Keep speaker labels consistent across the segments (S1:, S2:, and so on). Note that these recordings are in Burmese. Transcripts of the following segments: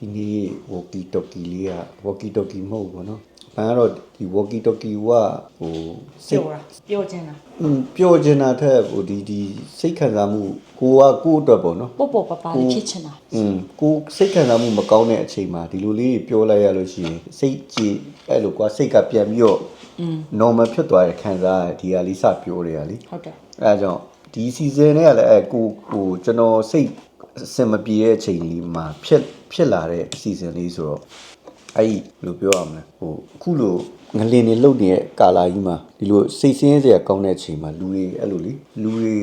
S1: ဒီနေ့ walkie talkie လေးက walkie talkie မဟုတ်ဘူးပေါ့နော်။ဘာကတော့ဒီ walkie talkie ကဟိုစိတ်
S2: ပြောတာပြောချင်တာ
S1: อืมပျော်ချင်တာထက်ဟိုဒီဒီစိတ်ခံစားမှုကိုကကိုယ့်အတွက်ပေါ့နော်
S2: ပေါ့ပေါ့ပပလေးဖြစ်ချင်တာ
S1: อืมကိုစိတ်ခံစားမှုမကောင်းတဲ့အချိန်မှာဒီလိုလေးပြောလိုက်ရလို့ရှိရင်စိတ်ကြည်အဲ့လိုကွာစိတ်ကပြန်ပြီးတော့
S2: อืม
S1: normal ဖြစ်သွားတဲ့ခံစားရဒီဟာလေးစပြောတယ်ဟာလေ
S2: ဟုတ်တယ်
S1: အဲဒါကြောင့်ဒီ season နဲ့ကလည်းအဲကိုဟိုကျွန်တော်စိတ် အစင်မပြေတဲ့အချိန်လေးမှာဖြစ်ဖြစ်လာတဲ့ season လေးဆိုတော့အဲ့ဒီဘယ်လိုပြောရမလဲဟိုအခုလို ငလင်နေလုတ်နေတဲ့ကာလာကြီးမှာဒီလိုစိတ်ဆင်းရဲစရာကောင်းတဲ့အချိန်မှာလူတွေအဲ့လိုလေလူတွေ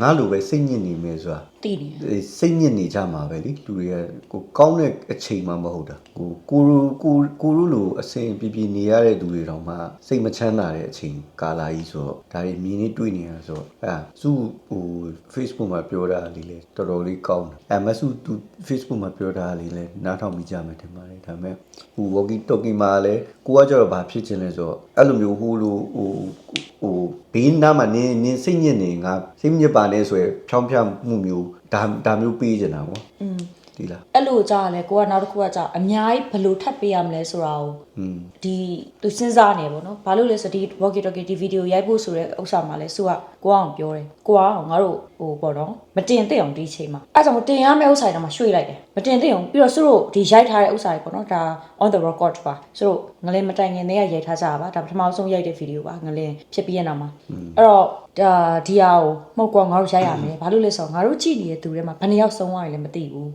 S1: ငါလိုပဲစိတ်ညစ်နေမယ်ဆိုတာ
S2: တည်နေတယ်
S1: အဲစိတ်ညစ်နေကြမှာပဲလေလူတွေကကိုကောင်းတဲ့အချိန်မှမဟုတ်တာကိုကိုရူကိုကိုရူလိုအစင်ပြပြနေရတဲ့သူတွေတောင်မှစိတ်မချမ်းသာတဲ့အချိန်ကာလာကြီးဆိုတော့ဒါတွေမြင်နေတွေ့နေရဆိုတော့အဲသူ့ဟို Facebook မှာပြောတာလေးလေတော်တော်လေးကောင်းတယ်အဲမဆုသူ Facebook မှာပြောတာလေးလေနားထောင်မိကြမယ်ထင်ပါတယ်ဒါပေမဲ့ဟို walkie talkie မှာလည်းကိုကကြတော့ဘာဖြစ်ချင်လဲဆိုတော့အဲ့လိုမျိုးဟိုလိုဟိုဟိုဘေးနားမှာနင်းနင်းစိတ်ညစ်နေငါစိတ်ညစ်ပါနေဆိုရယ်ဖြောင်းဖြောင်းမှုမျိုးဒါဒါမျိုးပေးချင်တာပေါ့
S2: อืม
S1: ဒီလား
S2: အဲ့လိုကြာလဲကိုကနောက်တစ်ခုကကြာအများကြီးဘယ်လိုထပ်ပေးရမလဲဆိုတာကို
S1: อืม
S2: ဒီသူစဉ်းစားနေပေါ့နော်ဘာလို့လဲဆိုဒီ walkie talkie ဒီဗီဒီယိုရိုက်ဖို့ဆိုတဲ့ဥစ္စာမှာလဲသူကကိုအောင်ပြောတယ်ကိုအောင်ငါတို့ဟိုပေါ့နော်မတင်သိအောင်ဒီအချိန်မှာအဲ့ဒါကြောင့်တင်ရမယ့်ဥစ္စာတွေတော့မှရွှေ့လိုက်တယ်မတင်သိအောင်ပြီးတော့သူတို့ဒီရိုက်ထားတဲ့ဥစ္စာတွေပေါ့နော်ဒါ on the record ပါသူတို့ ငလင်းမတိုင်ခင်တည်းကရိုက်ထားကြတာပါဒါပထမဆုံးရိုက်တဲ့ဗီဒီယိုပါငလင်းဖြစ်ပြီးရနောက်မှာအဲ့တော့ဒါဒီဟာကိုမှုတ်ကောငါတို့ရိုက်ရမယ်ဘာလို့လဲဆိုတော့ငါတို့ကြည့်နေတဲ့သူတွေမှာဘယ်နှယောက်ဆုံးသွားရလဲမသိဘူး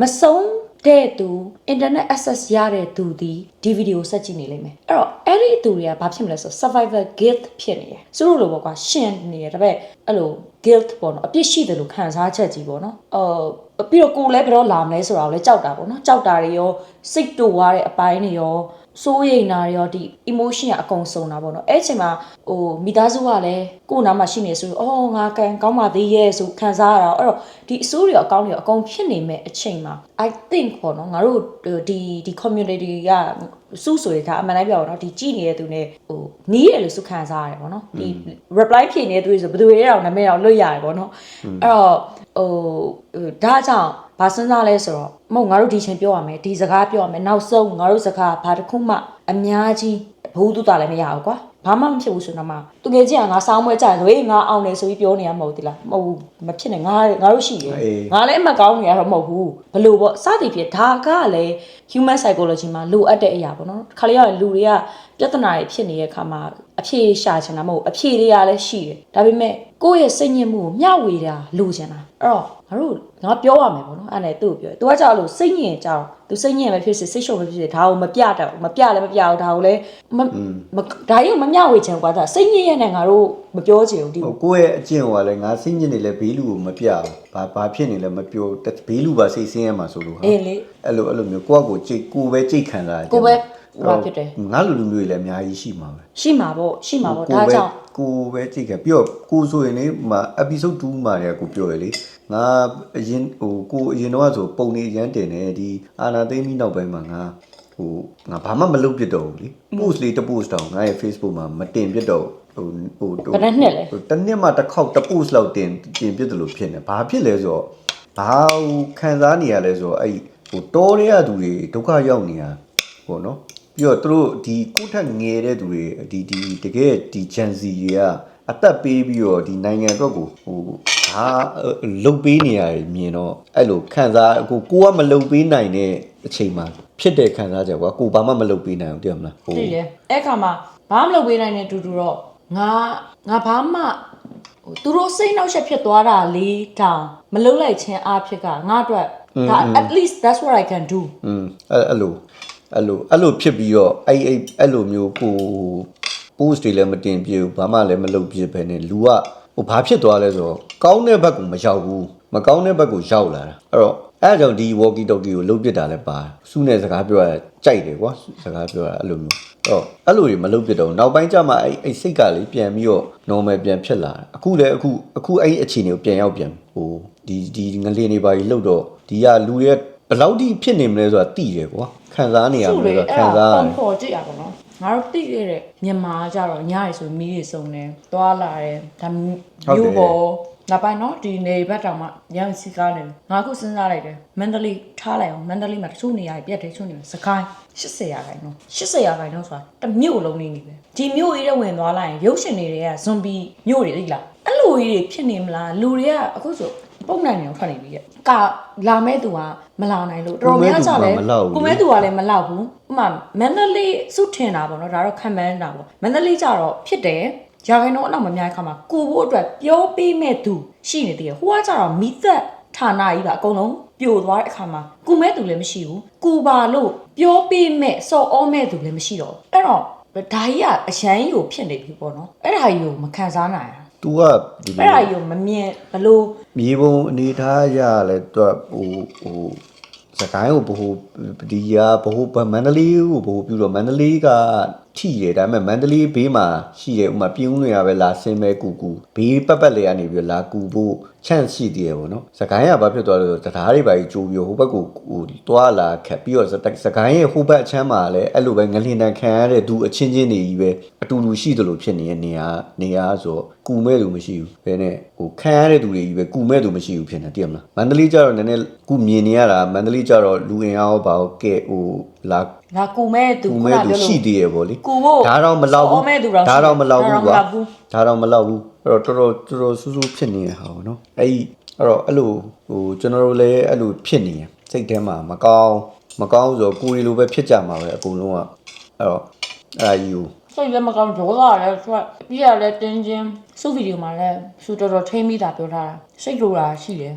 S2: မဆုံးတဲ့သူ internet access ရတဲ့သူဒီဒီဗီဒီယိုဆက်ကြည့်နေလိမ့်မယ်အဲ့တော့အဲ့ဒီသူတွေကဘာဖြစ်မလဲဆိုတော့ survivor guilt ဖြစ်နေတယ်သူတို့လိုပေါ့ကွာရှင်နေတယ်ဒါပေမဲ့အဲ့လို guilt ပေါ့နော်အပြစ်ရှိတယ်လို့ခံစားချက်ကြီးပေါ့နော်အော်ပြီးတော့ကိုယ်လည်းဘယ်တော့လာမလဲဆိုတာကိုလည်းကြောက်တာပေါ့နော်ကြောက်တာတွေရောစိတ်တူသွားတဲ့အပိုင်းတွေရော စိုးရိမ်တာတွေရောဒီ emotion ကအကုန်စုံတာပေါ့နော်အဲ့အချိန်မှာဟိုမိသားစုကလည်းကိုယ်နားမှာရှိနေဆိုအော်ငါကန်ကောင်းပါသေးရဲ့ဆိုခံစားရတာအဲ့တော့ဒီအစိုးရအကောင်းတွေအကုန်ဖြစ်နေမဲ့အချိန်မှာ I think ပေါ့နော်ငါတို့ဒီဒီ community ကစုဆိုရတာအမှန်တိုင်းပြောပါတော့ဒီကြည်နေတဲ့သူနဲ့ဟိုနီးတယ်လို့စုခံစားရတယ်ပေါ့နော်ဒီ reply ဖြေနေတဲ့သူတွေဆိုဘယ်သူတွေတောင်နာမည်တော့လွတ်ရတယ်ပေါ့နော်အဲ့တော့ဟိုဒါကြောင့် ဘာစဉ်းစားလဲဆိုတော့မဟုတ်ငါတို့ဒီချိန်ပြောရမယ်ဒီစကားပြောရမယ်နောက်ဆုံးငါတို့စကားဘာတစ်ခုမှအများကြီးဘူးတူတာလည်းမရဘူးကွာဘာမှမဖြစ်ဘူးဆိုတော့မှသူငယ်ချင်းကငါစောင်းမွဲကြတယ်ဆိုရင်ငါအောင်တယ်ဆိုပြီးပြောနေရမဟုတ်သလားမဟုတ်ဘူးမဖြစ်နဲ့ငါငါတို့ရှိတယ်
S1: အေး
S2: ငါလည်းအမှတ်ကောင်းနေရတော့မဟုတ်ဘူးဘလို့ပေါ့စသည်ဖြစ်ဒါကလည်း human psychology မှာလိုအပ်တဲ့အရာပေါ့နော်ခါလေးရလူတွေကပြဿနာတွေဖြစ်နေတဲ့အခါမှာအဖြေရှာချင်တာမဟုတ်ဘူးအဖြေတွေကလည်းရှိတယ်ဒါပေမဲ့ကိုယ့်ရဲ့စိတ်ညစ်မှုကိုမျှဝေတာလိုချင်တာ အဲ့တော့ငါတို့ငါပြောရမယ်ပေါ့နော်အဲ့ဒါနဲ့သူ့ကိုပြောတယ်သူကကြောက်လို့စိတ်ညစ်ရင်ကြောက်သူစိတ်ညစ်ပဲဖြစ်စေစိတ်ရှုပ်ပဲဖြစ်စေဒါကိုမပြတတ်ဘူးမပြလည်းမပြဘူးဒါကိုလည်းမမဒါရုပ်မမျှဝေချင်ဘူးကွာဒါစိတ်ညစ်ရတဲ့ငါတို့မပြောချင်ဘူးဒီ
S1: ဟိုကိုယ့်ရဲ့အကျင့်ဟိုကလည်းငါစိတ်ညစ်နေလဲဘေးလူကိုမပြဘူးဘာဘာဖြစ်နေလဲမပြောတဘေးလူပါစိတ်ဆင်းရဲမှာဆိုလို့ဟာ
S2: အေးလေ
S1: အဲ့လိုအဲ့လိုမျိုးကိုယ့်အကိုကြိတ်ကိုယ်ပဲကြိတ်ခံစားရတယ်
S2: ကိုယ်ပဲ ဟိုဟာဖြစ်တယ်
S1: ငါလူလူမျိုးတွေလည်းအများကြီးရှိမှာပဲ
S2: ရှိမှာပေါ့ရှိမှာပေါ့
S1: ကို
S2: ဒါ
S1: ယ်ပဲ
S2: ကြောင့်
S1: ကိုယ်ပဲကြိတ်ခံပြီးတော့ကိုယ်ဆိုရင်လေမှာ episode 2မှာလည်းကိုပြောရလေငါအရင်ဟိုကိုအရင်တော့ဆိုပုံနေရမ်းတင်တယ်ဒီအာနာသိမ့်ပြီးနောက်ပိုင်းမှာငါဟိုငါဘာမှမလုပ်ပြတော့ဘူးလေ post လေးတစ် post တောင်ငါရဲ့ Facebook မှာမတင်ပြတော့ဘူးဟိုဟို
S2: ဘယ်နှစ်နှစ်လဲ
S1: ဟိုတစ်နှစ်မှတစ်ခေါက်တစ် post လောက်တင်တင်ပြတယ်လို့ဖြစ်နေဘာဖြစ်လဲဆိုတော့ဘာဟိုခံစားနေရလဲဆိုတော့အဲ့ဟိုတောရဲရသူတွေဒုက္ခရောက်နေတာပေါ့နော် ပြီးတော့သူတို့ဒီကိုယ့်ထက်ငယ်တဲ့သူတွေဒီဒီတကယ်ဒီ Gen Z တွေကအသက်ပေးပြီးတော့ဒီနိုင်ငံအတွက်ကိုဟိုဟာလုတ်ပေးနေရတယ်မြင်တော့အဲ့လိုခံစားကိုကိုကမလုတ်ပေးနိုင်တဲ့အချိန်မှာဖြစ်တဲ့ခံစားချက်ကွာကိုဘာမှမလုတ်ပေးနိုင်ဘူးတည်မလားဟို
S2: သိတယ်အဲ့ခါမှာဘာမှမလုပ်ပေးနိုင်တဲ့တူတူတော့ငါငါဘာမှဟိုသူတို့စိတ်နှောက်ယှက်ဖြစ်သွားတာလေးတောင်မလုပ်လိုက်ခြင်းအဖြစ်ကငါအတွက်ဒါ at least that's what i can do
S1: อืมအဲ့အဲ့လို အဲ့လိုအဲ့လိုဖြစ်ပြီးတော့အဲ့အဲ့အဲ့လိုမျိုးကို post တွေလည်းမတင်ပြဘူးဘာမှလည်းမလုပ်ပြပဲနဲ့လူကဟိုဘာဖြစ်သွားလဲဆိုတော့ကောင်းတဲ့ဘက်ကိုမရောက်ဘူးမကောင်းတဲ့ဘက်ကိုရောက်လာတာအဲ့တော့အဲ့ဒါကြောင့်ဒီ walkie talkie ကိုလုပ်ပြတာလည်းပါစုနဲ့စကားပြောရကြိုက်တယ်ကွာစကားပြောရအဲ့လိုမျိုးအဲ့တော့အဲ့လိုတွေမလုပ်ပြတော့ဘူးနောက်ပိုင်းကျမှအဲ့အဲ့စိတ်ကလေးပြန်ပြီးတော့ normal ပြန်ဖြစ်လာတယ်အခုလည်းအခုအခုအဲ့ဒီအခြေအနေကိုပြန်ရောက်ပြန်ဟိုဒီဒီငလင်းနေပါကြီးလှုပ်တော့ဒီကလူရဲ့ဘယ်လောက်ထိဖြစ်နေမလဲဆိုတာသိတယ်ကွာ ခံစားနေရမလဲဆိုတာခံစားရတယ်
S2: ပေါ်ကြည့်ရပါတော့ငါတို့သိခဲ့တဲ့မြန်မာကကြတော့ညရီဆိုမီးတွေစုံတယ်တွာလာတယ်ဒါမျိုးပေါ်နောက်ပိုင်းနော်ဒီနေဘက်တောင်မှရန်စီကားနေငါခုစဉ်းစားလိုက်တယ်မန္တလေးထားလိုက်အောင်မန္တလေးမှာတချို့နေရာတွေပြတ်တယ်တချို့နေရာစကိုင်း80ရာခိုင်နှုန်း80ရာခိုင်နှုန်းဆိုတာတစ်မြို့လုံးနေနေပဲဒီမြို့ကြီးတဲ့ဝင်သွားလိုက်ရင်ရုပ်ရှင်တွေကဇွန်ဘီမြို့တွေသိလားအဲ့လိုကြီးတွေဖြစ်နေမလားလူတွေကအခုဆို ပုံနိုင်နေအောင်ထွက်နေပြီကကလာမဲ့သူကမလာနိုင်လို့တော်တော်များကြလဲကိုမဲသူကလည်းမလောက်ဘူးဥမာမန္တလေးစုထင်တာပေါ့နော်ဒါတော့ခံမှန်းတာပေါ့မန္တလေးကြတော့ဖြစ်တယ်ရာခိုင်နှုန်းအနောက်မများခါမှာကိုဖို့အတွက်ပြောပေးမဲ့သူရှိနေသေးတယ်ဟိုကကြတော့မိသက်ဌာနကြီးပါအကုန်လုံးပြိုသွားတဲ့အခါမှာကုမဲ့သူလည်းမရှိဘူးကုပါလို့ပြောပေးမဲ့စော်ဩမဲ့သူလည်းမရှိတော့အဲ့တော့ဒါကြီးကအရန်ကြီးကိုဖြစ်နေပြီပေါ့နော်အဲ့ဒါကြီးကိုမခံစားနိုင်ဘူး
S1: तू ကဒီ
S2: အဲ့ဒါကြီးကိုမမြင်ဘလို့
S1: မြေပုံအနေထားရလဲသူကဟိုဟိုစကိုင်းကိုဘို့ဒီရာဘို့မန္တလေးကိုဘို့ပြုတော့မန္တလေးကထိတယ်ဒါပေမဲ့မန္တလေးဘေးမှာရှိတယ်ဥမာပြင်းဦးနေရပဲလာဆင်းမဲကူကူဘေးပတ်ပတ်လေကနေပြီးလာကူဖို့ ချန့်ရှိသေးတယ်ပေါ့နော်စကိုင်းကဘာဖြစ်သွားလဲဆိုတော့တရားတွေပါကြီးကြိုးပြီးဟိုဘက်ကိုဟိုတွာလာခက်ပြီးတော့စကိုင်းရဲ့ဟိုဘက်အချမ်းမှာလည်းအဲ့လိုပဲငလျင်တန်ခံရတဲ့သူအချင်းချင်းတွေကြီးပဲအတူတူရှိသလိုဖြစ်နေတဲ့နေရာနေရာဆိုတော့ကူမဲ့သူမရှိဘူးဘယ်နဲ့ဟိုခံရတဲ့သူတွေကြီးပဲကူမဲ့သူမရှိဘူးဖြစ်နေတည်မလားမန္တလေးကျတော့နည်းနည်းကူမြင်နေရတာမန္တလေးကျတော့လူအင်အားရောပါတော့ကဲဟိုလာ
S2: ငါကူမဲ့သူ
S1: ကူ
S2: ခုန
S1: မဲ့
S2: ပြော
S1: သူ
S2: လို့
S1: ရှိသေးရပေါ့လေ
S2: ကူဖို့
S1: ဒါတော့မလောက်ဘူး
S2: စောမဲ့သူတော့
S1: ဒါတော့မလောက်ဘူးကွာ
S2: ဒါတော့မလောက်ဘူး
S1: ဒါ တော့မလောက်ဘူးအဲ့တော့တော်တော်တော်တော်ဆူဆူဖြစ်နေတဲ့ဟာပေါ့နော်အဲ့ဒီအဲ့တော့အဲ့လိုဟိုကျွန်တော်တို့လည်းအဲ့လိုဖြစ်နေရင်စိတ်ထဲမှာမကောင်းမကောင်းဆိုတော့ကိုရီလိုပဲဖြစ်ကြမှာပဲအကုန်လုံးကအဲ့တော့အဲ့ဒါကြီးကို
S2: စိတ်လည်းမကောင်းဒေါသလည်းဆိုတော့ပြီးရလဲတင်းချင်းစုဗီဒီယိုမှာလည်းစူတော်တော်ထိမ့်မိတာပြောထားတာစိတ်လိုတာရှိတယ်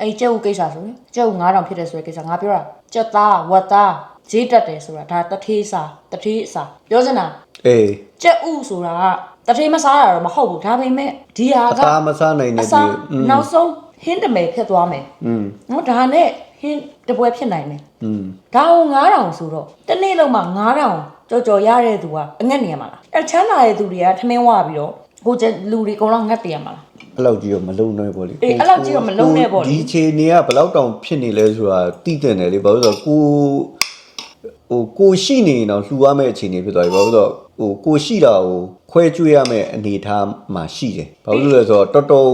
S2: အဲ့ကျဲဦးကိစ္စဆိုရင်ကျဲဦး9000ဖြစ်တယ်ဆိုတဲ့ကိစ္စငါပြောတာကြက်သားဝက်သားဈေးတက်တယ်ဆိုတာဒါတထေးစာတထေးစာပြောစင်တာ
S1: အေး
S2: ကြက်ဦးဆိုတာက တထေးမစားရတော့မဟုတ်ဘူးဒါပေမဲ့ဒီဟာ
S1: အ
S2: က
S1: သားမစားနိုင်
S2: အ
S1: တဲ့
S2: စား
S1: ဒီอืม
S2: နောက်ဆုံးဟင်းတမယ်ဖြစ်သွားမယ်
S1: อืม
S2: နော်ဒါနဲ့ဟင်းတပွဲဖြစ်နိုင်တယ်
S1: อืม
S2: ဒါကို9000ဆိုတော့တစ်နေ့လုံးမှာ9000ကြော်ကြော်ရတဲ့သူကအငတ်နေရမှာလားအဲချမ်းသာတဲ့သူတွေကထမင်းဝပြီးတော့ဟိုကျလူတွေအကုန်လုံးငတ်တယ်ရမှာလား
S1: အဲ့လောက်ကြီးတော့မလုံနိုင်ပေါ့လေ
S2: အေးအဲ့လောက်ကြီးတော့မလုံနဲ့ပေါ့လေ
S1: ဒီအချိန်နေကဘယ်လောက်တောင်ဖြစ်နေလဲဆိုတာသိတဲ့တယ်လေဘာလို့လဲဆိုတော့ကိုဟိုကိုရှိနေရင်တော့လှူရမယ့်အခြေအနေဖြစ်သွားပြီဘာလို့လဲဆိုတော့ဟိုကိုရှိတာကို ခွဲကျွေးရမယ့်အနေအထားမှာရှိတယ်ဘာလို့လဲဆိုတော့တော်တော်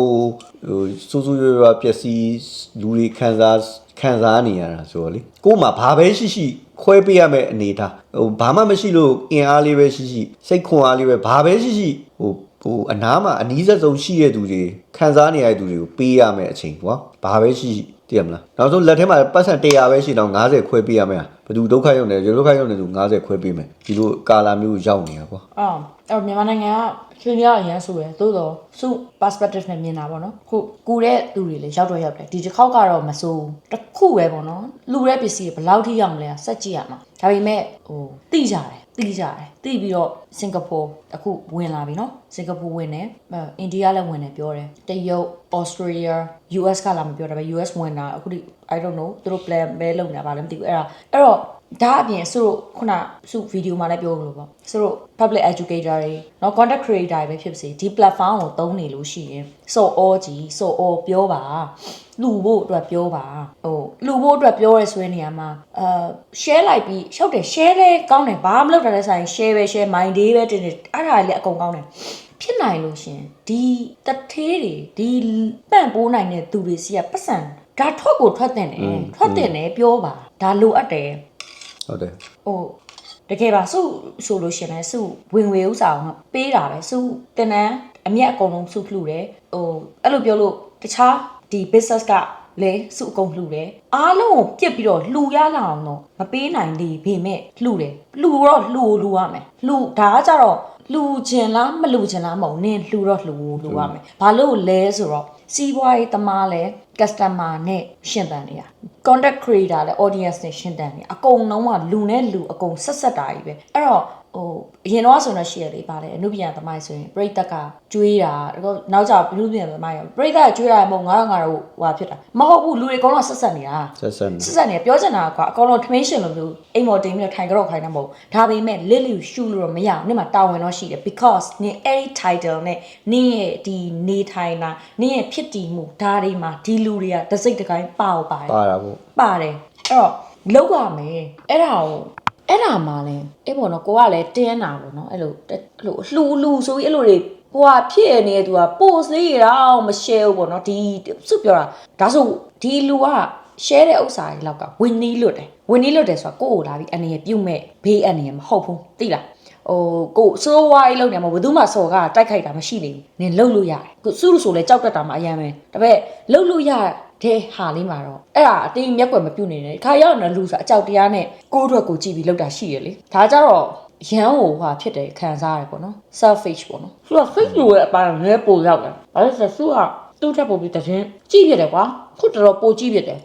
S1: ဟိုစူးစူးရွရွပျက်စီးလူတွေခံစားခံစားနေရတာဆိုတော့လေကို့မှာဘာပဲရှိရှိခွဲပေးရမယ့်အနေအထားဟိုဘာမှမရှိလို့အင်အားလေးပဲရှိရှိစိတ်ခွန်အားလေးပဲဘာပဲရှိရှိဟိုဟိုအနားမှာအနီးစပ်ဆုံးရှိတဲ့သူတွေခံစားနေရတဲ့သူတွေကိုပေးရမယ်အချိန်ကွာဘာပဲရှိရှိသိရမလား နောက်ဆုံးလက်ထဲမှာပတ်စံ100ပဲရှိတော့90ခွဲပေးရမယ်ဘယ်သူဒုက္ခရောက်နေလဲဒုက္ခရောက်နေသူ90ခွဲပေးမယ်ဒီလိုကာလာမျိုးရောက်နေတာကွာ
S2: အော်အဲ့မြန်မာနိုင်ငံကချွေးရအရင်ဆိုရယ်သို့တော့စု perspective နဲ့မြင်တာပေါ့နော်ခုကူတဲ့သူတွေလည်းရောက်တော့ရောက်တယ်ဒီတစ်ခေါက်ကတော့မစိုးဘူးတစ်ခုပဲပေါ့နော်လူတဲ့ပစ္စည်းတွေဘယ်လောက်ထိရောက်မလဲစက်ကြည့်ရမှာဒါပေမဲ့ဟိုတိကြတယ်တိကြတယ်တိပြီးတော့စင်ကာပူအခုဝင်လာပြီနော်စင်ကာပူဝင်တယ်အဲအိန္ဒိယလည်းဝင်တယ်ပြောတယ်တရုတ် Australia US ကလာမပြောတာပဲ US ဝင်တာအခုဒီ I don't know သူတို့ plan ပဲလုပ်နေတာဗာလည်းမသိဘူးအဲ့ဒါအဲ့တော့ဒါအပြင်ဆိုတော့ခုနစုဗီဒီယိုမှာလည်းပြောလို့ပေါ့ဆိုတော့ public educator တွေเนาะ content creator တွေပဲဖြစ်ပါစေဒီ platform ကိုသုံးနေလို့ရှိရင် so all ကြီး so all ပြောပါလူဖို့အတွက်ပြောပါဟိုလူဖို့အတွက်ပြောရဲဆိုတဲ့နေရာမှာအာ share လိုက်ပြီးရှောက်တယ် share လဲကောင်းတယ်ဘာမှမလုပ်တာလဲဆိုင် share ပဲ share mind day ပဲတင်တယ်အဲ့ဒါလည်းအကုန်ကောင်းတယ်ဖြစ်နိုင်လို့ရှင်ဒီတထေးတွေဒီပန့်ပိုးနိုင်တဲ့သူတွေစီကပတ်စံ ဒါထွက်ကိုထွက်တင်တယ်ထွက်တင်တယ်ပြောပါဒါလိုအပ်တယ်
S1: ဟုတ်တယ်
S2: ဟိုတကယ်ပါစုဆိုလို့ရှရင်လဲစုဝင်ဝေဥစ္စာအောင်ပေးတာပဲစုတင်တန်းအမျက်အကုန်လုံးစုလှူတယ်ဟိုအဲ့လိုပြောလို့တခြားဒီ business ကလဲစုအကုန်လှူတယ်အားလုံးကိုပြစ်ပြီးတော့လှူရလာအောင်တော့မပေးနိုင်သေးပေမဲ့လှူတယ်လှူတော့လှူလှူရမယ်လှူဒါကကြတော့လှူခြင်းလားမလှူခြင်းလားမဟုတ်နင်းလှူတော့လှူလှူရမယ်ဘာလို့လဲဆိုတော့စီးပွားရေးသမားလဲ customer နဲ့ရှင်းတန်နေတာ content creator လဲ audience နဲ့ရှင်းတန်နေအကုန်လုံးကလူနဲ့လူအကုန်ဆက်ဆက်တာကြီးပဲအဲ့တော့ ဟိုအရင်တော့ဆိုတော့ရှိရလေပါတယ်အနုပညာသမိုင်းဆိုရင်ပရိသတ်ကကျွေးတာတော့နောက်ကျအနုပညာသမိုင်းရောပရိသတ်ကကျွေးတာမဟုတ်ငါတော့ငါတော့ဟွာဖြစ်တာမဟုတ်ဘူးလူတွေအကုန်လုံးဆက်ဆက်နေတာ
S1: ဆက်ဆက်နေ
S2: စစ်စက်နေပြောချင်တာကွာအကောင်လုံးထမင်းရှင်လိုမျိုးအိမ်မော်တင်ပြီးတော့ထိုင်ကြတော့ခိုင်းတာမဟုတ်ဘူးဒါပေမဲ့လစ်လျူရှူလို့တော့မရဘူးနေ့မှာတာဝန်တော့ရှိတယ် because နင်အဲ့ဒီ title နဲ့နင်ရဲ့ဒီနေထိုင်တာနင်ရဲ့ဖြစ်တည်မှုဒါတွေမှာဒီလူတွေကတစိတ်တကိုင်းပါအောင်ပါတယ်
S1: ပါတာပေါ့
S2: ပါတယ်အဲ့တော့လောက်ရမယ်အဲ့ဒါကို အဲ့ဒါမှလဲအဲ့ပေါ်တော့ကိုကလည်းတင်းတာပေါ့နော်အဲ့လိုအဲ့လိုလှူလှူဆိုပြီးအဲ့လိုတွေဟိုကဖြစ်နေတဲ့သူကပို့စေးတော့မ share ဘူးပေါ့နော်ဒီစုပြောတာဒါဆိုဒီလူက share တဲ့ဥစ္စာတွေလောက်ကဝင်းနီးလွတ်တယ်ဝင်းနီးလွတ်တယ်ဆိုတာကိုယ့်ကိုလာပြီးအနေရပြုတ်မဲ့ဘေးအနေရမဟုတ်ဘူးသိလားဟိုကိုစိုးဝါးကြီးလုံနေမှာဘယ်သူမှစော်ကတိုက်ခိုက်တာမရှိနေဘူးနင်လှုပ်လို့ရတယ်ကိုစုလို့ဆိုလဲကြောက်တတ်တာမှအယမ်းပဲဒါပေမဲ့လှုပ်လို့ရ တဲ့ဟာလေးမှာတော့အဲ့ဒါအတင်းမျက်ကွယ်မပြုတ်နေတယ်ခါရောက်နေလူဆိုအကြောက်တရားနဲ့ကိုယ့်အတွက်ကိုကြည့်ပြီးလှုပ်တာရှိရလေဒါကြတော့ရန်ဟိုဟာဖြစ်တယ်ခံစားရတယ်ပေါ့နော် selfish ပေါ့နော်သူက fake လို့ရဲ့အပိုင်းကိုလည်းပို့ရောက်တယ်ဘာလို့လဲဆိုတော့သူကသူ့ထက်ပိုပြီးတရင်ကြည့်ပြတယ်ကွာခုတော်တော်ပိုကြည့်ပြတယ်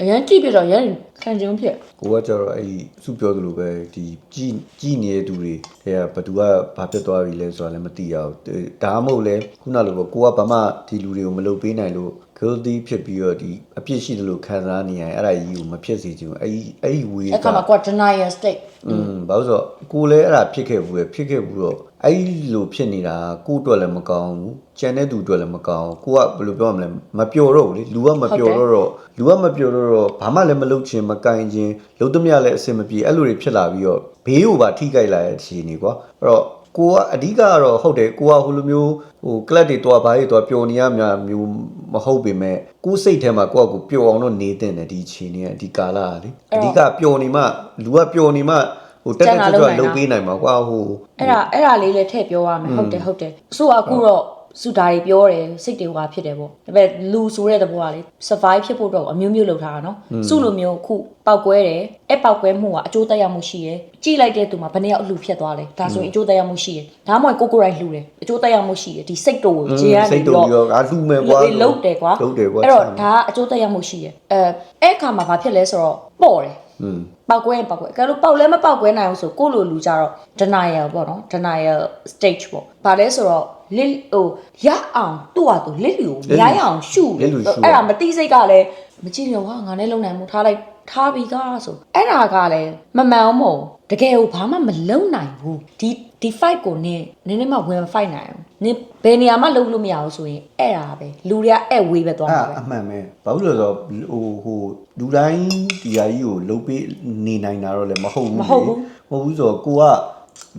S2: အရင်ကြည့်ပြတော့ရန်ခံကြုံဖြစ်
S1: ကိုကကြတော့အဲ့ဒီသူပြောသလိုပဲဒီကြည်ကြည်နေတဲ့သူတွေတဲ့ကဘသူကဘာဖြစ်သွားပြီလဲဆိုတာလည်းမသိရဘူးဒါမှမဟုတ်လဲခုနလိုပေါ့ကိုကဘာမှဒီလူတွေကိုမလုပ်ပေးနိုင်လို့ guilty ဖြစ်ပြီးတော့ဒီအပြစ်ရှိတယ်လို့ခံစားနေရင်အဲ့ဒါကြီးကိုမဖြစ်စေချင်ဘူးအဲ့ဒီအဲ့ဒီဝေး
S2: အဲ့ခါမှာကွာ denial state
S1: อืมဘာလို့ဆိုတော့ကိုလည်းအဲ့ဒါဖြစ်ခဲ့ဘူးပဲဖြစ်ခဲ့ဘူးတော့အဲ့ဒီလိုဖြစ်နေတာကိုယ့်အတွက်လည်းမကောင်းဘူးကျန်တဲ့သူအတွက်လည်းမကောင်းဘူးကိုကဘယ်လိုပြောရမလဲမပျော်တော့ဘူးလေလူကမပျော်တော့တော့လူကမပျော်တော့တော့ဘာမှလည်းမလုပ်ချင်မကင်ချင်လုံးသမျှလည်းအဆင်မပြေအဲ့လိုတွေဖြစ်လာပြီးတော့ဘေးကိုပါထိကြိုက်လာတဲ့အခြေအနေကွာအဲ့တော့ ကိုကအဓိကကတော့ဟုတ်တယ်ကိုကဟိုလိုမျိုးဟိုကလပ်တွေတွားဘာတွေတွားပျော်နေရများမျိုးမဟုတ်ပေမဲ့ကိုယ်စိတ်ထဲမှာကိုကကိုပျော်အောင်တော့နေတဲ့တယ်ဒီအခြေအနေကဒီကာလကလေအဓိကပျော်နေမှလူကပျော်နေမှဟိုတက်တက်ကြွကြွလုပ်ပေးနိုင်မှာကွာဟို
S2: အဲ့ဒါအဲ့ဒါလေးလည်းထည့်ပြောရမယ်ဟုတ်တယ်ဟုတ်တယ်ဆိုတော့အခုတော့ စုတာတွေပြောတယ်စိတ်တွေဟွာဖြစ်တယ်ပေါ့ဒါပေမဲ့လူဆိုတဲ့သဘောကလေ survive ဖြစ်ဖို့တော့အမျိုးမျိုးလုပ်ထားတာနော်စုလိုမျိုးခုပောက်ကွဲတယ်အဲ့ပောက်ကွဲမှုကအကျိုးသက်ရောက်မှုရှိရယ်ကြိလိုက်တဲ့သူမှာဘယ်နှစ်ယောက်အလှဖြစ်သွားလဲဒါဆိုရင်အကျိုးသက်ရောက်မှုရှိရယ်ဒါမှမဟုတ်ကိုကိုယ်တိုင်လှူတယ်အကျိုးသက်ရောက်မှုရှိရယ်ဒီစိတ်တို့ကိုခြေရ
S1: စိ
S2: နေ
S1: တ်
S2: ပြီး
S1: တုံ
S2: တော့
S1: ပြီးတော့ငါလှူမယ်ကွာ
S2: လုတ်တယ်ကွာ
S1: လုတ်တယ်ကွာ
S2: အဲ့တော့ဒါကအကျိုးသက်ရောက်မှုရှိရယ်အဲအဲ့အခါမှာဘာဖြစ်လဲဆိုတော့ပေါ့တယ်
S1: อืม
S2: ပောက်ကွဲရင်ပောက်ကွဲကဲလို့ပောက်လဲမပောက်ကွဲနိုင်ဘူးဆိုကိုယ့်လိုလူကြတော့ denial ပေါ့နော် denial stage ပေါ့ဘာလဲဆိုတော့ လစ်ဟိုရအောင်သူ့ဟာသူလစ်လူကိုမရရအောင်ရှု
S1: လစ်လူရှု
S2: အဲ့ဒါမတိစိတ်ကလည်းမကြည့်ရောဟာငါနဲ့လုံနိုင်မှုထားလိုက်ထားပြီးကားဆိုအဲ့ဒါကလည်းမမှန်အောင်မဟုတ်တကယ်ကိုဘာမှမလုံနိုင်ဘူးဒီဒီ fight ကိုနင်းနင်းနေမှဝင် fight နိုင်အောင်နင်းဘယ်နေရာမှလုံလို့မရဘူးဆိုရင်အဲ့ဒါပဲလူတွေကအဲ့ဝေးပဲသွား
S1: အဲ့
S2: မှာပဲ
S1: အမှန်ပဲဘာလို့လဲဆိုတော့ဟိုဟိုလူတိုင်းဒီဟာကြီးကိုလှုပ်ပေးနေနိုင်တာတော့လည်းမဟုတ်ဘူး
S2: မဟုတ်ဘူး
S1: မဟုတ်ဘူးဆိုတော့ကိုက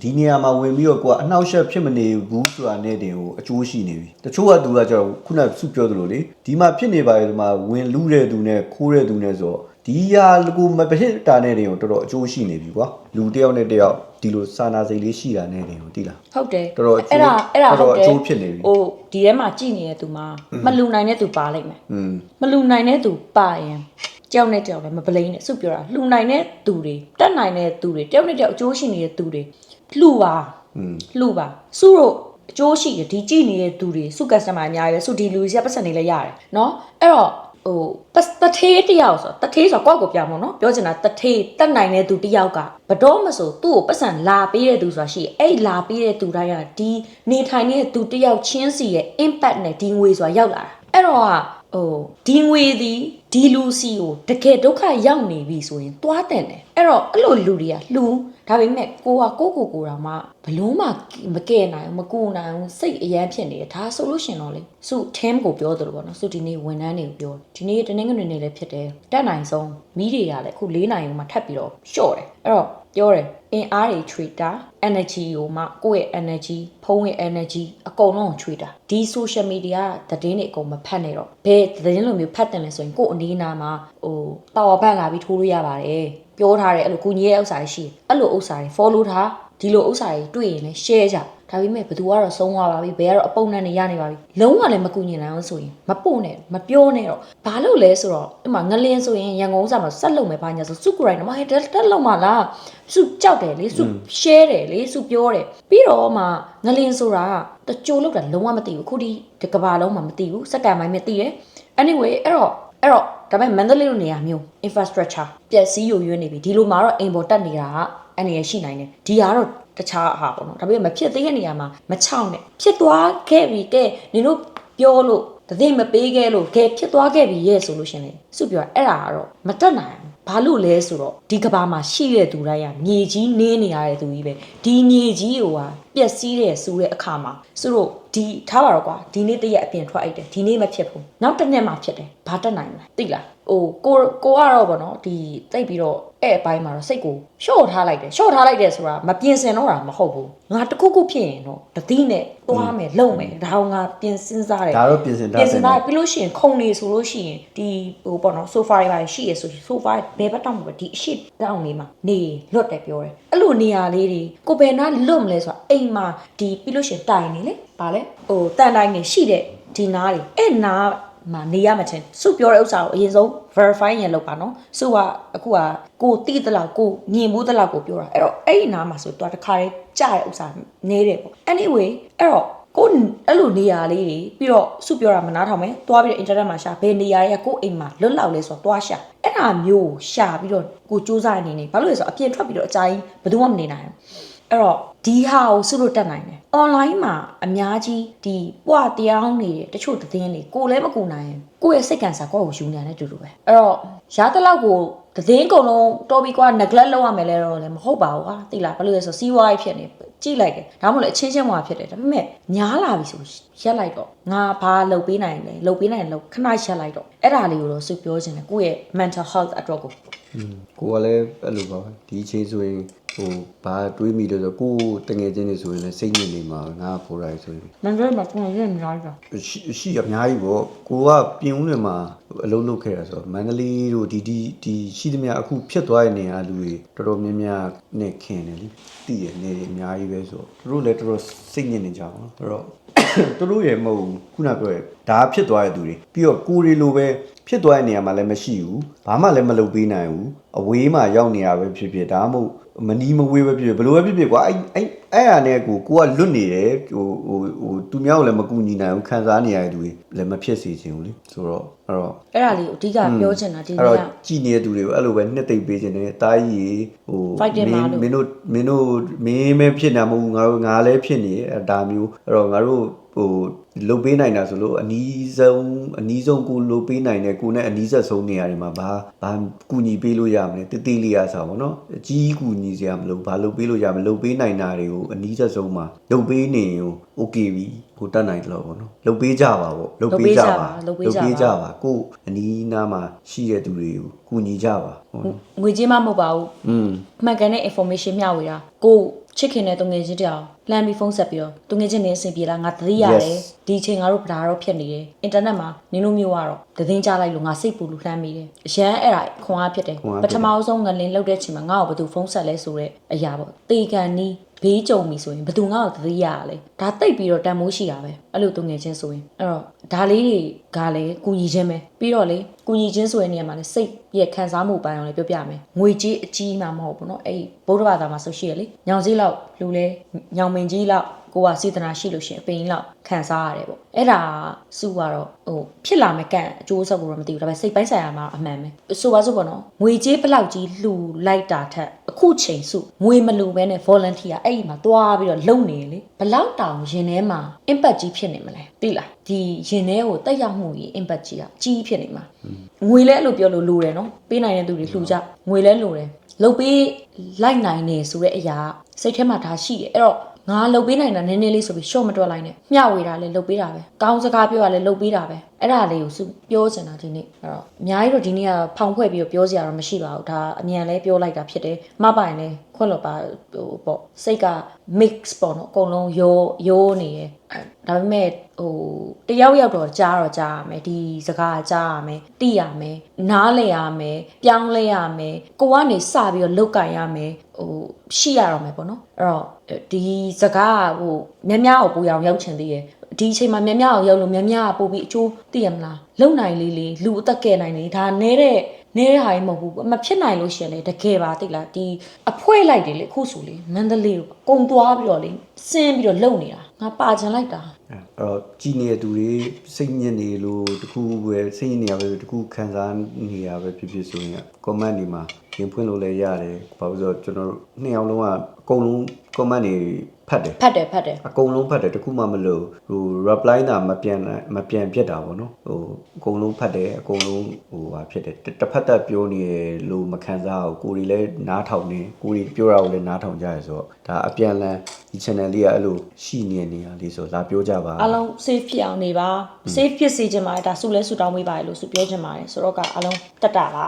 S1: ဒီနေရာမှာဝင်ပြီးတော့ကိုကအနှောက်အယှက်ဖြစ်မနေဘူးဆိုတာနဲ့တင်ကိုအကျိုးရှိနေပြီတချို့ကသူကကျတော့ခုနကစုပြောသလိုလေဒီမှာဖြစ်နေပါလေဒီမှာဝင်လူတဲ့သူနဲ့ခိုးတဲ့သူနဲ့ဆိုတော့ဒီဟာကိုမဖြစ်တာနဲ့တင်ကိုတော်တော်အကျိုးရှိနေပြီကွာလူတစ်ယောက်နဲ့တစ်ယောက်ဒီလိုစာနာစိတ်လေးရှိတာနဲ့တင်ကိုတိလား
S2: ဟုတ်တယ်
S1: တော်တော်အကျိုး
S2: အဲ့ဒါအဲ့ဒါ
S1: တော်
S2: ဟုတ်
S1: တော်
S2: တယ်
S1: အကျိုးဖြစ်နေပြီ
S2: ဟိုဒီထဲမှာကြည်နေတဲ့သူမှာမလူနိုင်တဲ့သူပါလိုက်မယ်
S1: อืม
S2: မလူနိုင်တဲ့သူပါရင်ကြောက်နဲ့ကြောက်လည်းမပလိန်နဲ့စုပြောတာလှူနိုင်တဲ့သူတွေတက်နိုင်တဲ့သူတွေတယောက်နဲ့တယောက်အကျိုးရှိနေတဲ့သူတွေ လှူပါ
S1: อืม
S2: လှူပါစုတို့အကျိုးရှိတယ်ဒီကြည်နေတဲ့သူတွေစု customer အများကြီးပဲစုဒီလူစီကပတ်စံနေလဲရတယ်เนาะအဲ့တော့ဟိုပတ်တထေးတယောက်ဆိုတထေးဆိုတော့ကိုယ့်ကိုပြောင်းမလို့เนาะပြောချင်တာတထေးတက်နိုင်တဲ့သူတယောက်ကဘတော့မဆိုသူ့ကိုပတ်စံလာပေးတဲ့သူဆိုတာရှိတယ်အဲ့လာပေးတဲ့သူတိုင်းကဒီနေထိုင်နေတဲ့သူတယောက်ချင်းစီရဲ့ impact နဲ့ဒီငွေဆိုတာရောက်လာတာအဲ့တော့ကဟိုဒီငွေသည် ဒီလူစီကိုတကယ်ဒုက္ခရောက်နေပြီဆိုရင်သွားတဲ့တယ်အဲ့တော့အဲ့လိုလူတွေကလှူဒါပေမဲ့ကိုကကိုကိုကိုတော်မှဘလုံးမမကဲနိုင်ဘူးမကူနိုင်ဘူးစိတ်အယမ်းဖြစ်နေတယ်ဒါဆိုလို့ရှရင်တော့လေစု team ကိုပြောသလိုပေါ့နော်စုဒီနေ့ဝန်ထမ်းတွေကိုပြောဒီနေ့တနင်္ဂနွေနေ့လည်းဖြစ်တယ်တက်နိုင်ဆုံးမီးတွေကလည်းအခု၄နိုင်ဦးမှထပ်ပြီးတော့လျှော့တယ်အဲ့တော့ ပြောတယ်အင်အားတွေ trader energy ကိုမှကိုယ့်ရဲ့ energy ဖုန်းရဲ့ energy အကုန်လုံးကို trader ဒီ social media သတင်းတွေအကုန်မဖတ်နဲ့တော့ဘယ်သတင်းလိုမျိုးဖတ်တယ်လဲဆိုရင်ကိုယ့်အနေနာမှာဟို power bank လာပြီးထိုးလို့ရပါတယ်ပြောထားတယ်အဲ့လိုကုညီရဲ့ဥစ္စာတွေရှိတယ်အဲ့လိုဥစ္စာတွေ follow ထား ဒီလိုဥစ္စာတွေတွေ့ရင်လည်း share ကြဒါပေမဲ့ဘသူကတော့ဆုံးသွားပါပြီဘယ်ကတော့အပုံနဲ့နေရနေပါပြီလုံးဝလည်းမကူညီနိုင်အောင်ဆိုရင်မပို့နဲ့မပြောနဲ့တော့ဘာလို့လဲဆိုတော့ဒီမှာငလင်းဆိုရင်ရန်ကုန်ဥစားမှာဆက်လုံမယ်ဘာညာဆိုစုကိုရိုင်းတော့မဟဲ့တက်တက်လုံမလားစုကြောက်တယ်လေစု share တယ်လေစုပြောတယ်ပြီးတော့မှငလင်းဆိုတာတကြိုလောက်တာလုံးဝမသိဘူးခုဒီဒီကဘာလုံးမှာမသိဘူးစက္ကန့်ပိုင်းမသိတယ် anyway အဲ့တော့အဲ့တော့ဒါပေမဲ့မန္တလေးလိုနေရာမျိုး infrastructure ပျက်စီးယိုယွင်းနေပြီဒီလိုမှာတော့အိမ်ပေါ်တက်နေတာက အနေရရှိနိုင်တယ်ဒီဟာတော့တခြားအဟာပေါ့နော်ဒါပေမဲ့မဖြစ်သေးတဲ့နေရာမှာမချောင်းနဲ့ဖြစ်သွားခဲ့ပြီကဲနင်တို့ပြောလို့တသိမပေးခဲ့လို့ကဲဖြစ်သွားခဲ့ပြီရဲ့ဆိုလို့ရှရင်လေစုပြောအဲ့ဒါကတော့မတက်နိုင်ဘူးဘာလို့လဲဆိုတော့ဒီကဘာမှာရှိတဲ့သူတိုင်းကမြေကြီးနင်းနေရတဲ့သူကြီးပဲဒီမြေကြီးဟိုဟာပျက်စီးတဲ့စူတဲ့အခါမှာသူတို့ဒီထားပါတော့ကွာဒီနေ့တရက်အပြင်ထွက်အိတ်တယ်ဒီနေ့မဖြစ်ဘူးနောက်တစ်နေ့မှဖြစ်တယ်ဘာတက်နိုင်မလဲသိလားဟိုကိုကိုကတော့ဗောနော်ဒီတိတ်ပြီးတော့ အဲ့အပိုင်းမှာတော့စိတ်ကိုရှော့ထားလိုက်တယ်ရှော့ထားလိုက်တယ်ဆိုတာမပြင်ဆင်တော့တာမဟုတ်ဘူးငါတစ်ခုခုဖြစ်ရင်တော့တတိနဲ့သွားမယ်လုံမယ်ဒါကငါပြင်စဉ်းစားတယ်
S1: ဒါတော့ပြင်ဆင်ထား
S2: ပြင်ဆင်
S1: တယ်
S2: ထားပြီးလို့ရှိရင်ခုံနေဆိုလို့ရှိရင်ဒီဟိုပေါ့နော် sofa တွေပါရှိရဆိုရင် sofa ဘယ်ဘက်တောင်မပဲဒီအရှိတောင်လေးမှာနေလွတ်တယ်ပြောတယ်အဲ့လိုနေရာလေးတွေကိုဘယ်နာလွတ်မလဲဆိုတာအိမ်မှာဒီပြီးလို့ရှိရင်တိုင်နေလေဗာလဲဟိုတန်တိုင်နေရှိတဲ့ဒီနားတွေအဲ့နား မှာနေရမှချင်းစုပြောတဲ့ဥစ္စာကိုအရင်ဆုံး verify ရင်လုပ်ပါနော်စုကအခုကကိုတိတလောက်ကိုညင်မှုတလောက်ကိုပြောတာအဲ့တော့အဲ့ဒီနားမှာဆိုတော့တခါလေးကြားတဲ့ဥစ္စာနေတယ်ပေါ့ anyway အဲ့တော့ကိုအဲ့လိုနေရာလေးတွေပြီးတော့စုပြောတာမနားထောင်မယ်တွားပြီးတော့ internet မှာရှာဘယ်နေရာတွေကကိုအိမ်မှာလွတ်လောက်လဲဆိုတော့တွားရှာအဲ့ဒါမျိုးကိုရှာပြီးတော့ကိုစူးစမ်းနေနေဘာလို့လဲဆိုတော့အပြင်ထွက်ပြီးတော့အကြိုင်းဘယ်သူမှမနေနိုင်ဘူး အဲ့တော့ဒီဟာကိုစုလို့တက်နိုင်တယ် online မှာအများကြီးဒီပွားတရားနေတဲ့တချို့သတင်းတွေကိုလည်းမကူနိုင်ရင်ကိုယ့်ရဲ့စိတ်ကန်စာကိုယ့်ကိုယူနေတယ်တူတူပဲအဲ့တော့ရားတစ်လောက်ကိုသတင်းအကုန်လုံးတော်ပြီးကွာ neglect လုပ်ရမယ်လဲတော့လည်းမဟုတ်ပါဘူးကွာသိလားဘာလို့လဲဆိုတော့စီးပွားရေးဖြစ်နေကြည့်လိုက်တယ်ဒါမှမဟုတ်လေအချင်းချင်းမှာဖြစ်တယ်ဒါပေမဲ့ညားလာပြီဆိုရက်လိုက်တော့ငါဘာလုပ်ပေးနိုင်လဲလုပ်ပေးနိုင်လို့ခဏရက်လိုက်တော့အဲ့ဒါလေးကိုတော့စုပြောခြင်းတယ်ကိုယ့်ရဲ့ mental health အတွက်ကို
S1: อืมကိုကလည်းအဲ့လိုပါပဲဒီအချိန်ဆိုရင် ဟိုဘာတွေးမိလို့ဆိုကိုတငယ်ချင်းတွေဆိုရင်လည်းစိတ်ညစ်နေမှာငါဖိုးရိုက်ဆိုရင်
S2: မန်ဒရမှာပုံရင်းများကြ
S1: ရှိရှိအများကြီးပေါ့ကိုကပြင်ဦးလွင်မှာအလုံးလုပ်ခဲ့တာဆိုတော့မန္တလေးတို့ဒီဒီဒီရှိသမျှအခုဖြစ်သွားတဲ့နေရာလူတွေတော်တော်များများနဲ့ခင်တယ်လीတည်ရနေတယ်အများကြီးပဲဆိုတော့သူတို့လည်းတော်တော်စိတ်ညစ်နေကြအောင်နော်အဲ့တော့သူတို့ရဲ့မဟုတ်ဘူးခုနပြောရဒါဖြစ်သွားတဲ့သူတွေပြီးတော့ကိုရီလိုပဲဖြစ်သွားတဲ့နေရာမှာလည်းမရှိဘူးဘာမှလည်းမလုပ်ပေးနိုင်ဘူးအဝေးမှာရောက်နေရပဲဖြစ်ဖြစ်ဒါမှမဟုတ် မနီးမဝေးပဲဖြစ်ဖြစ်ဘယ်လိုပဲဖြစ်ဖြစ်ကွာအဲ့အဲ့အဲ့ဟာနဲ့ကိုကိုကလွတ်နေတယ်ဟိုဟိုဟိုသူများကိုလည်းမကူညီနိုင်ဘူးခံစားနေရတဲ့သူတွေလည်းမဖြစ်စေချင်ဘူးလေဆိုတော့အဲ့တော့
S2: အဲ့ဒါလေးကိုအဓိကပြောချင်တာဒီ
S1: အဲ့
S2: နေ့
S1: တော့
S2: က
S1: ကြည်နေတဲ့သူတွေကိုအဲ့လိုပဲနှစ်သိမ့်ပေးခြင်းနဲ့တားကြီးဟို
S2: Fighting
S1: မင်း
S2: မှာလို့
S1: မင်းတို့မင်းတို့မင်းမဲဖြစ်နေမှာမဟုတ်ဘူးငါတို့ငါလည်းဖြစ်နေအဲ့ဒါမျိုးအဲ့တော့ငါတို့ဟို လုတ်ပေးနိုင်တာဆိုလို့အနီးဆုံးအနီးဆုံးကိုလုတ်ပေးနိုင်တဲ့ကိုနဲ့အနီးဆက်ဆုံးနေရာတွေမှာဘာဘာကူညီပေးလို့ရမလဲတတိလေးရစားပါတော့အကြီးကူညီစရာမလိုဘာလုတ်ပေးလို့ရမလဲလုတ်ပေးနိုင်တာတွေကိုအနီးဆက်ဆုံးမှာလုတ်ပေးနေရင် okay ပြီကိုတတ်နိုင်တယ်လို့ပေါ့နော်လုတ်ပေးကြပါပေါ့လုတ်ပေးကြပါ
S2: လုတ်ပေးကြပါ
S1: ကြပါကိုအနီးနားမှာရှိတဲ့သူတွေကိုကူညီကြပါဟုတ်နော်
S2: ငွေကြေးမမဟုတ်ပါဘူး
S1: อืม
S2: မှန်ကန်တဲ့ information မျှဝေတာကိုချစ်ခင်တဲ့တုငယ်ချင်းတယောက်လှမ်းပြီးဖုန်းဆက်ပြီးတော့တုငယ်ချင်းနေအဆင်ပြေလားငါသတိရတယ်
S1: Yes.
S2: ဒီအချိန်ငါတို့ဗဒါတော့ဖြစ်နေတယ်အင်တာနက်မှာနင်းတို့မျိုးကတော့သတင်းကြလိုက်လို့ငါစိတ်ပူလို့လှမ်းမိတယ်အရန်အဲ့ဒါခွန်အားဖြစ်တယ်
S1: ခွန်အား
S2: ပ
S1: ဖြစ်တယ်
S2: ထမအဆုံးငလင်းလောက်တဲ့အချိန်မှာငါ့ကိုဘယ်သူဖုန်းဆက်လဲဆိုတော့အရာပေါ့တေကန်နီး ဘေးကြုံပြီဆိုရင်ဘယ်သူငါ့ကိုသတိရရလဲဒါတိတ်ပြီးတော့တန်မိုးရှိတာပဲအဲ့လိုတုငယ်ချင်းဆိုရင်အဲ့တော့ဒါလေးတွေကလည်းကူညီခြင်းပဲပြီးတော့လေကူညီခြင်းဆိုတဲ့နေရာမှာလည်းစိတ်ရဲ့ခံစားမှုပိုင်းအောင်လည်းပြောပြမယ်ငွေကြေးအကြီးမှမဟုတ်ဘူးเนาะအဲ့ဒီဗုဒ္ဓဘာသာမှာဆိုရှိရလေညောင်စည်းလောက်လူလဲညောင်မင်ကြီးလောက် ကိုကစေတနာရှိလို့ရှရင်အပင်လောက်ခံစားရတယ်ပေါ့အဲ့ဒါစုကတော့ဟိုဖြစ်လာမဲ့ကန့်အကျိုးဆက်ကိုတော့မသိဘူးဒါပေမဲ့စိတ်ပိုင်းဆိုင်ရာမှာအမှန်ပဲဆိုပါစို့ပေါ့နော်ငွေကြေးဘလောက်ကြီးလှူလိုက်တာထက်အခုချိန်စုငွေမလှူဘဲနဲ့ volunteer အဲ့ဒီမှာတွားပြီးတော့လုံနေလေဘလောက်တောင်ရင်ထဲမှာ impact ကြီးဖြစ်နေမလဲသိလားဒီရင်ထဲကိုတက်ရောက်မှုကြီး impact ကြီးကကြီးဖြစ်နေမှာငွေလဲအဲ့လိုပြောလို့လိုတယ်နော်ပေးနိုင်တဲ့သူတွေလှူကြငွေလဲလိုတယ်လုတ်ပေးလိုက်နိုင်နေဆိုတဲ့အရာကစိတ်ထဲမှာဒါရှိတယ်အဲ့တော့ ငါလုတ်ပေးနိုင်တာနည်းနည်းလေးဆိုပြီးရှော့မတွက်လိုက်နဲ့မျှဝေတာလည်းလုတ်ပေးတာပဲကောင်းစကားပြောတာလည်းလုတ်ပေးတာပဲအဲ့ဒါလေးကိုစုပြောချင်တာဒီနေ့အဲ့တော့အများကြီးတော့ဒီနေ့ကဖောင်ဖွဲ့ပြီးတော့ပြောစရာတော့မရှိပါဘူးဒါအမြန်လဲပြောလိုက်တာဖြစ်တယ်မပိုင်လဲ ခွင့်လို့ပါဟိုပေါ့စိတ်က mix ပေါ့နော်အကုန်လုံးရိုးရိုးနေရယ်အဲ့ဒါပေမဲ့ဟိုတယောက်ယောက်တော့ကြားတော့ကြားရမယ်ဒီစကားကြားရမယ်သိရမယ်နားလဲရမယ်ပြောင်းလဲရမယ်ကိုကနေစပြီးတော့လုတ်ကင်ရမယ်ဟိုရှိရတော့မယ်ပေါ့နော်အဲ့တော့ဒီစကားကဟိုများများကိုပူရအောင်ရောက်ချင်သေးရဲ့ဒီအချိန်မှာများများအောင်ရောက်လို့များများကပို့ပြီးအကျိုးသိရမလားလုံနိုင်လေးလေးလူအသက်ကဲနိုင်လေးဒါနဲတဲ့ နေတဲ့ဟာကြီးမဟုတ်ဘူးမဖြစ်နိုင်လို့ရှရင်လေတကယ်ပါသိလားဒီအဖွဲလိုက်တယ်လေအခုဆိုလေမန္တလေးကိုကုံသွားပြီးတော့လေဆင်းပြီးတော့လုံနေတာငါပါချင်လိုက်တာ
S1: အဲ့တော့ကြည်နေတဲ့သူတွေစိတ်ညစ်နေလို့တခုပဲစိတ်ညစ်နေရပဲတခုခံစားနေရပဲဖြစ်ဖြစ်ဆိုရင် comment တွေမှာရင်ဖွင့်လို့လည်းရတယ်ဘာလို့လဲဆိုတော့ကျွန်တော်တို့နှစ်ယောက်လုံးကအကုန်လုံး comment တွေ ဖတ်တယ်
S2: ဖတ်တယ်ဖတ်တယ်
S1: အကုန်လုံးဖတ်တယ်တခုမှမလို့ဟို reply တာမပြန်နိုင်မပြန်ပြတ်တာပေါ့နော်ဟိုအကုန်လုံးဖတ်တယ်အကုန်လုံးဟိုဟာဖြစ်တယ်တစ်တစ်ဖက်သက်ပြောနေရလို့မခံစားဘူးကိုယ်တွေလည်းနားထောင်နေကိုယ်တွေပြောတာကိုလည်းနားထောင်ကြရဆိုတော့ဒါအပြန်လန်ဒီ channel လေးကအဲ့လိုရှိနေနေရလေးဆိုလာပြောကြပါ
S2: အားလုံး safe ဖြစ်အောင်နေပါ safe ဖြစ်စေချင်ပါတယ်ဒါဆုလဲဆုတောင်းပေးပါတယ်လို့ဆုပြောချင်ပါတယ်ဆိုတော့ကအလုံးတက်တာပါ